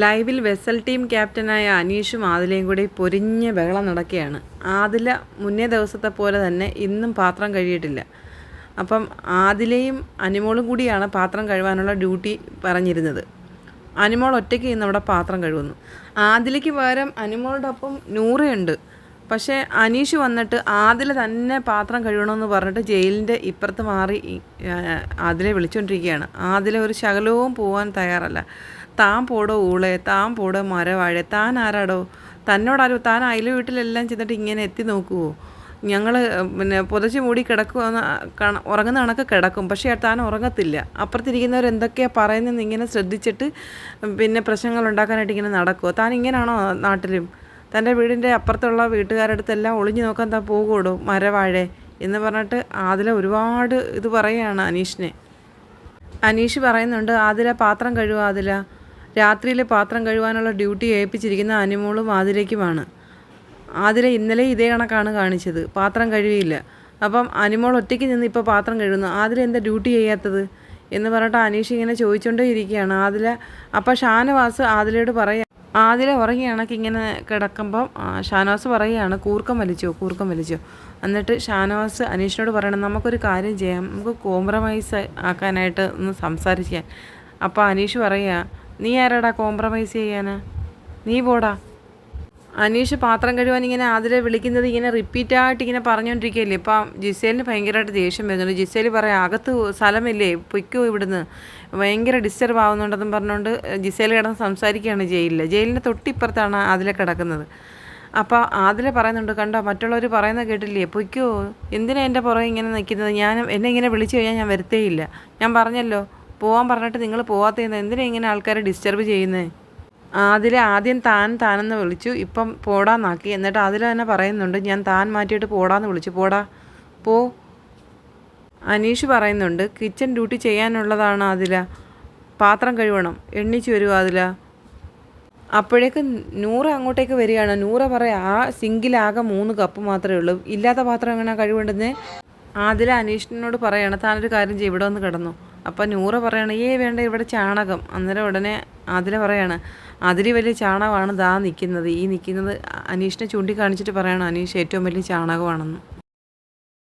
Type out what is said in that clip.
ലൈവിൽ vessel team ക്യാപ്റ്റനായ അനീഷും ആദിലയും കൂടി പൊരിഞ്ഞ ബഹളം നടക്കുകയാണ്. ആദില മുന്നേ ദിവസത്തെ പോലെ തന്നെ ഇന്നും പാത്രം കഴിയിട്ടില്ല അപ്പം ആദിലയും അനിമോളും കൂടിയാണ് പാത്രം കഴുകാനുള്ള ഡ്യൂട്ടി പറഞ്ഞിരുന്നത്. അനിമോൾ ഒറ്റയ്ക്ക് ഇന്ന് അവിടെ പാത്രം കഴുകുന്നു. ആദിലയ്ക്ക് പകരം അനിമോളുടെ ഒപ്പം നൂറയുണ്ട് പക്ഷേ അനീഷ് വന്നിട്ട് ആദില തന്നെ പാത്രം കഴുകണമെന്ന് പറഞ്ഞിട്ട് ജയിലിന്റെ ഇപ്പുറത്ത് മാറി ആദിലെ വിളിച്ചുകൊണ്ടിരിക്കുകയാണ്. ആദില ഒരു ശകലവും പോകാൻ തയ്യാറല്ല. താൻ പോടോ ഊളെ താൻ പോടോ മരവാഴ താൻ ആരാടോ? തന്നോടാരോ? താൻ അയൽ വീട്ടിലെല്ലാം ചെന്നിട്ട് ഇങ്ങനെ എത്തി നോക്കുമോ ഞങ്ങൾ പിന്നെ പുതച്ച് മൂടി കിടക്കുമെന്ന് ഉറങ്ങുന്ന കണക്ക് കിടക്കും. പക്ഷേ താൻ ഉറങ്ങത്തില്ല. അപ്പുറത്തിരിക്കുന്നവർ എന്തൊക്കെയാണ് പറയുന്നതെന്ന് ഇങ്ങനെ ശ്രദ്ധിച്ചിട്ട് പിന്നെ പ്രശ്നങ്ങൾ ഉണ്ടാക്കാനായിട്ട് ഇങ്ങനെ നടക്കുമോ താൻ ഇങ്ങനെയാണോ നാട്ടിലും? തന്റെ വീടിന്റെ അപ്പുറത്തുള്ള വീട്ടുകാരുടെ അടുത്തെല്ലാം ഒളിഞ്ഞു നോക്കാൻ താൻ പോകുമോ മരവാഴെ എന്ന് പറഞ്ഞിട്ട് ആദില ഒരുപാട് ഇത് പറയുകയാണ് അനീഷിനെ. അനീഷ് പറയുന്നുണ്ട് ആതില പാത്രം കഴുകുക ആതില രാത്രിയിൽ പാത്രം കഴുകാനുള്ള ഡ്യൂട്ടി ഏൽപ്പിച്ചിരിക്കുന്ന അനുമോളും ആതിരയ്ക്കുമാണ്. ആതിര ഇന്നലെ ഇതേ കണക്കാണ് കാണിച്ചത്. പാത്രം കഴുകിയില്ല. അപ്പം അനിമോൾ ഒറ്റയ്ക്ക് നിന്ന് ഇപ്പോൾ പാത്രം കഴുകുന്നു. ആതിര എന്താ ഡ്യൂട്ടി ചെയ്യാത്തത്? എന്ന് പറഞ്ഞിട്ട് അനീഷ് ഇങ്ങനെ ചോദിച്ചുകൊണ്ടേ ഇരിക്കുകയാണ്. ആതില അപ്പം ഷാനവാസ് ആതിലയോട് പറയുക ആതില ഉറങ്ങിയാണെങ്കിൽ ഇങ്ങനെ കിടക്കുമ്പം ഷാനവാസ് പറയുകയാണ് കൂർക്കം വലിച്ചോ കൂർക്കം വലിച്ചോ. എന്നിട്ട് ഷാനവാസ് അനീഷിനോട് പറയണം നമുക്കൊരു കാര്യം ചെയ്യാം. നമുക്ക് കോംപ്രമൈസ് ആക്കാനായിട്ട് ഒന്ന് സംസാരിക്കാൻ. അപ്പോൾ അനീഷ് പറയുക നീ ആരാടാ കോംപ്രമൈസ് ചെയ്യാന്? നീ പോടാ. അനീഷ് പാത്രം കഴിവാൻ ഇങ്ങനെ ആതിരെ വിളിക്കുന്നത് ഇങ്ങനെ റിപ്പീറ്റായിട്ട് ഇങ്ങനെ പറഞ്ഞുകൊണ്ടിരിക്കുകയല്ലേ ഇപ്പം ജിസേലിന് ഭയങ്കരമായിട്ട് ദേഷ്യം വരുന്നുണ്ട്. ജിസേൽ പറയാം അകത്ത് സ്ഥലമില്ലേ? പൊയ്ക്കോ ഇവിടുന്ന്. ഭയങ്കര ഡിസ്റ്റർബ് ആവുന്നുണ്ടെന്നും പറഞ്ഞുകൊണ്ട് ജിസേൽ കിടന്ന് സംസാരിക്കുകയാണ് ജയിലിൽ ജയിലിന്റെ തൊട്ടിപ്പുറത്താണ് അതിലെ കിടക്കുന്നത്. അപ്പോൾ ആതിലെ പറയുന്നുണ്ട് കണ്ടോ മറ്റുള്ളവർ പറയുന്നത് കേട്ടില്ലേ? പൊയ്ക്കോ. എന്തിനാ എന്റെ പുറകെ ഇങ്ങനെ നിൽക്കുന്നത്? ഞാൻ എന്നെ ഇങ്ങനെ വിളിച്ചു കഴിഞ്ഞാൽ ഞാൻ വരത്തേയില്ല. ഞാൻ പറഞ്ഞല്ലോ പോകാൻ പറഞ്ഞിട്ട് നിങ്ങൾ പോകാത്തതെന്ന് എന്തിനാ ഇങ്ങനെ ആൾക്കാരെ ഡിസ്റ്റർബ് ചെയ്യുന്നത് അതിൽ ആദ്യം താൻ താനെന്ന് വിളിച്ചു. ഇപ്പം പോടാന്നാക്കി. എന്നിട്ട് അതിൽ തന്നെ പറയുന്നുണ്ട് ഞാൻ താൻ മാറ്റിയിട്ട് പോടാന്ന് വിളിച്ചു. പോടാ. പോ. അനീഷ് പറയുന്നുണ്ട് കിച്ചൺ ഡ്യൂട്ടി ചെയ്യാനുള്ളതാണ് അതില. പാത്രം കഴുകണം എണ്ണിച്ച് വരുമോ അതില. അപ്പോഴേക്ക് നൂറ് അങ്ങോട്ടേക്ക് വരികയാണ്. നൂറ് പറയാം ആ സിങ്കിലാകെ മൂന്ന് കപ്പ് മാത്രമേ ഉള്ളൂ. ഇല്ലാത്ത പാത്രം എങ്ങനെ കഴിവേണ്ടുന്നേ? ആദില അനീഷിനോട് പറയാണ് താനൊരു കാര്യം ചെയ്യും ഇവിടെ വന്ന് കിടന്നു. അപ്പം നൂറ് പറയണ ഏ വേണ്ട ഇവിടെ ചാണകം. അന്നേരം ഉടനെ ആദില പറയാണ് അതിൽ വലിയ ചാണകമാണ് ദാ നിൽക്കുന്നത് ഈ നിൽക്കുന്നത് അനീഷിനെ ചൂണ്ടിക്കാണിച്ചിട്ട് പറയണം അനീഷ് ഏറ്റവും വലിയ ചാണകമാണെന്ന്.